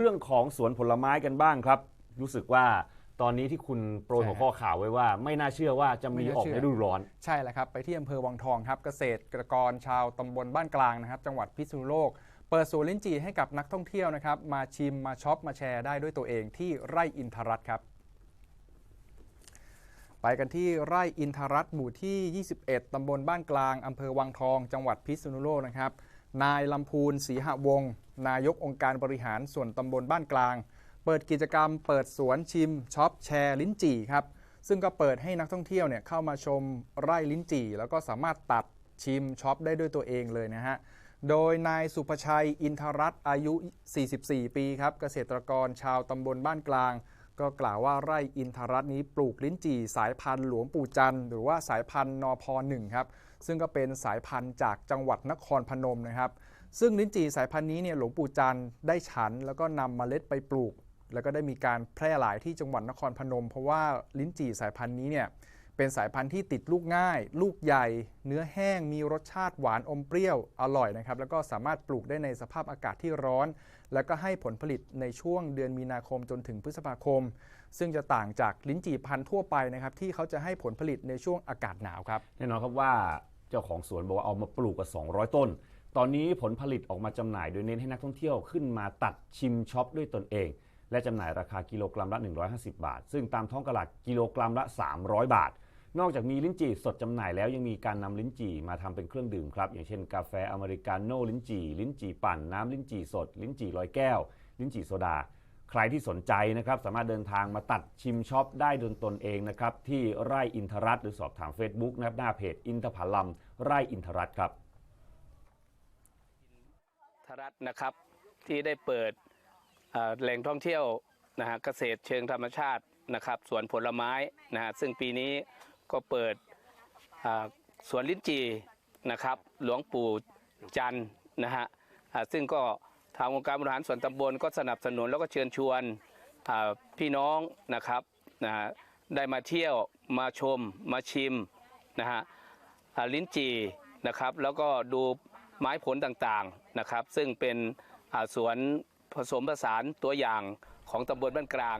เรื่องของสวนผลไม้กันบ้างครับ รู้สึกว่าตอนนี้ที่คุณโปรยใช่หัวข้อข่าวไว้ว่า ไม่น่าเชื่อว่าจะมีไม่น่าออกเชื่อในฤดูร้อน ใช่แล้วครับ ไปที่อำเภอวังทองครับ เกษตรกรชาวตำบลบ้านกลางนะครับ จังหวัดพิษณุโลก เปิดสวนลิ้นจี่ให้กับนักท่องเที่ยวนะครับ มาชิมมาช็อปมาแชร์ได้ด้วยตัวเองที่ไร่อินทรัตน์ครับไปกันที่ไร่อินทรัตน์หมู่ที่ 21 ตำบลบ้านกลาง อำเภอวังทอง จังหวัดพิษณุโลกนะครับ นายลำพูนศรีหวงศ์นายกองค์การบริหารส่วนตำบลบ้านกลาง เปิดกิจกรรมเปิดสวนชิมช็อปแชร์ลิ้นจี่ครับซึ่งก็เปิดให้นักท่องเที่ยวเนี่ยเข้ามาชมไร่ลิ้นจี่ แล้วก็สามารถตัดชิมช็อปได้ด้วยตัวเองเลยนะฮะโดยนายสุภชัยอินทรัตน์อายุ 44 ปีครับเกษตรกรชาวตำบลบ้านกลาง ก็กล่าวว่าไร่อินทรัตน์นี้ปลูกลิ้นจี่สายพันธุ์หลวงปู่จันทร์หรือว่าสายพันธุ์นพหนึ่งครับซึ่งก็เป็นสายพันธุ์จากจังหวัดนครพนมนะครับ ซึ่งลิ้นจี่สายพันธุ์นี้เนี่ยหลวงปู่จันทร์ได้ฉัน แล้วก็นำเมล็ดไปปลูก แล้วก็ได้มีการแพร่หลายที่จังหวัดนครพนม เพราะว่าลิ้นจี่สายพันธุ์นี้เนี่ย เป็นสายพันธุ์ที่ติดลูกง่าย ลูกใหญ่ เนื้อแห้ง มีรสชาติหวานอมเปรี้ยว อร่อยนะครับ แล้วก็สามารถปลูกได้ในสภาพอากาศที่ร้อน แล้วก็ให้ผลผลิตในช่วงเดือนมีนาคมจนถึงพฤษภาคม ซึ่งจะต่างจากลิ้นจี่พันธุ์ทั่วไปนะครับ ที่เขาจะให้ผลผลิตในช่วงอากาศหนาวครับ แน่นอนครับว่าเจ้าของสวนบอกว่าเอามาปลูกกว่า 200 ต้น ตอนนี้ผลผลิตออกมาจำหน่ายโดยเน้นให้นักท่องเที่ยวขึ้นมาตัดชิมช็อปด้วยตนเอง และจำหน่ายราคากิโลกรัมละ 150 บาท ซึ่งตามท้องตลาดกิโลกรัมละ 300 บาท นอกจากมีลิ้นจี่สดจำหน่ายแล้วยังมีการนำลิ้นจี่มาทำเป็นเครื่องดื่มครับ อย่างเช่น กาแฟอเมริกาโน่ลิ้นจี่ลิ้นจี่ปั่นน้ำลิ้นจี่สด ลิ้นจี่ลอยแก้ว ลิ้นจี่โซดา ใครที่สนใจนะครับสามารถเดินทางมาตัดชิมช็อปได้โดยตนเองนะครับที่ไร่อินทรัตหรือสอบถาม Facebook นะครับหน้าเพจอินทผลัมไร่อินทรัตครับทรัฐนะครับที่ได้เปิดแหล่งท่องเที่ยวนะฮะเกษตรเชิงธรรมชาตินะครับสวนผลไม้นะฮะซึ่งปีนี้ ก็เปิดสวนลิ้นจีนะครับ หลวงปู่จันนะฮะซึ่งก็ทางองค์การบริหารส่วนตำบลก็สนับสนุนแล้วก็เชิญชวนพี่น้องนะครับนะได้มาเที่ยวมาชมมาชิมนะฮะลิ้นจี่นะครับ แล้วก็ดูไม้ผลต่างๆนะครับ ซึ่งเป็นสวนผสมผสานตัวอย่างของตำบลบ้านกลาง